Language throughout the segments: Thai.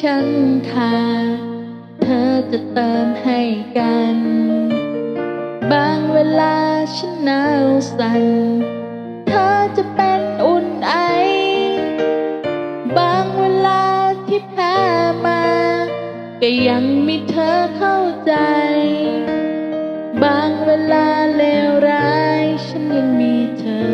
ฉันขาดเธอจะเติมให้กัน บางเวลาฉันหนาวสั่น เธอจะเป็นอุ่นไอ บางเวลาที่แพ้มา ก็ยังมีเธอเข้าใจ บางเวลาเลวร้าย ฉันยังมีเธอ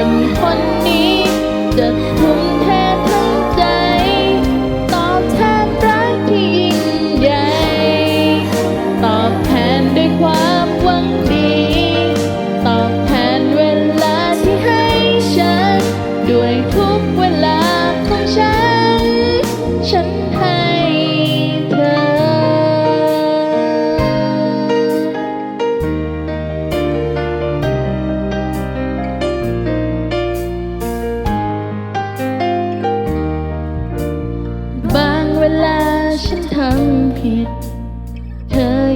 คนคนนี้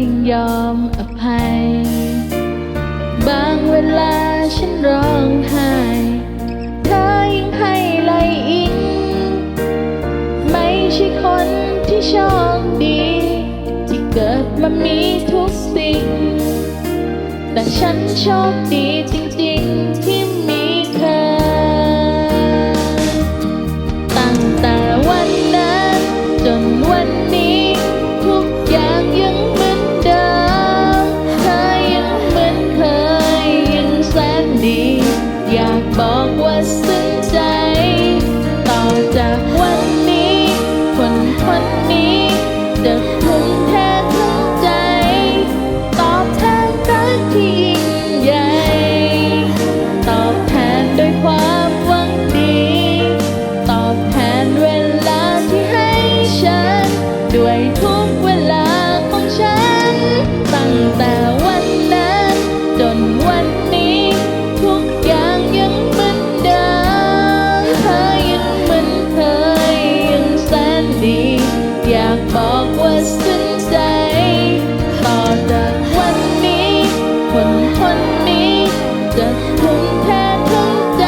ยังยอมอภัย บางเวลาฉันร้องไห้เธอยังให้ไหลอิง ไม่ใช่คนที่โชคดี ที่เกิดมามีทุกสิ่ง แต่ฉันโชคดี 昏迷的 บอกว่าสนใจพอจากวันนี้คนวันนี้จะทุ่มเททุ่มใจ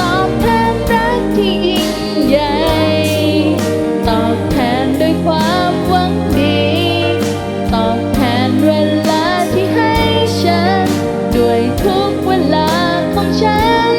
ตอบแทนรักที่ยิ่งใหญ่ ตอบแทนด้วยความหวังดี ตอบแทนเวลาที่ให้ฉัน ด้วยทุกเวลาของฉัน